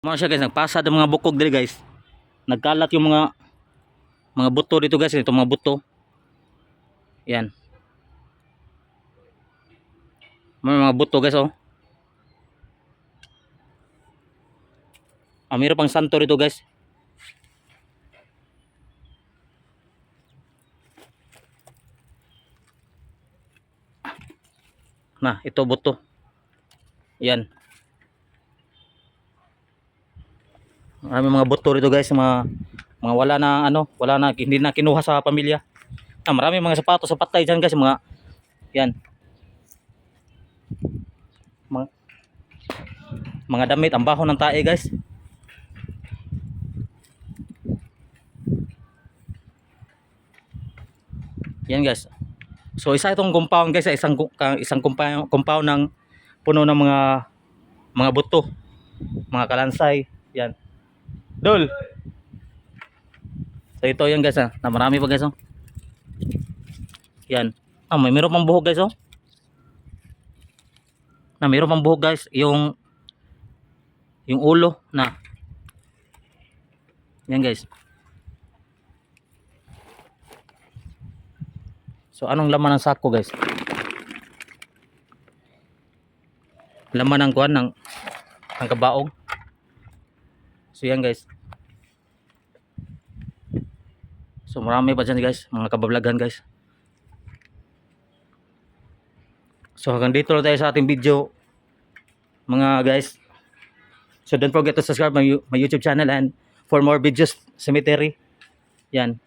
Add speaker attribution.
Speaker 1: Mga siya guys, nagpasad ang mga bukog dili guys. Nagkalat yung mga mga buto dito guys, ito mga buto. Yan. May mga buto guys oh. Ah, mayroon pang santo dito guys. Na, ito buto. Yan. Marami mga buto rito guys, mga mga wala na ano, wala na hindi na kinuha sa pamilya. Ah, marami mga sapatos sa patay diyan guys, mga yan. Mga, mga damit ang baho ng tae guys. Yan guys. So isa itong compound guys, isang isang compound ng puno ng mga mga buto, mga kalansay, yan. Dol. So ito yan guys ah, na marami pa guys oh. Yan. Ah, may meron pang buhok guys oh. Na meron pang buhok guys, yung yung ulo na. Yan guys. So anong laman ng sako guys? Laman ng kuan ng ng kabaong. So yan guys. So marami pa dyan guys, mga kabablagan guys. So hanggang dito lang tayo sa ating video mga guys. So don't forget to subscribe my, my YouTube channel and for more videos cemetery. Yan.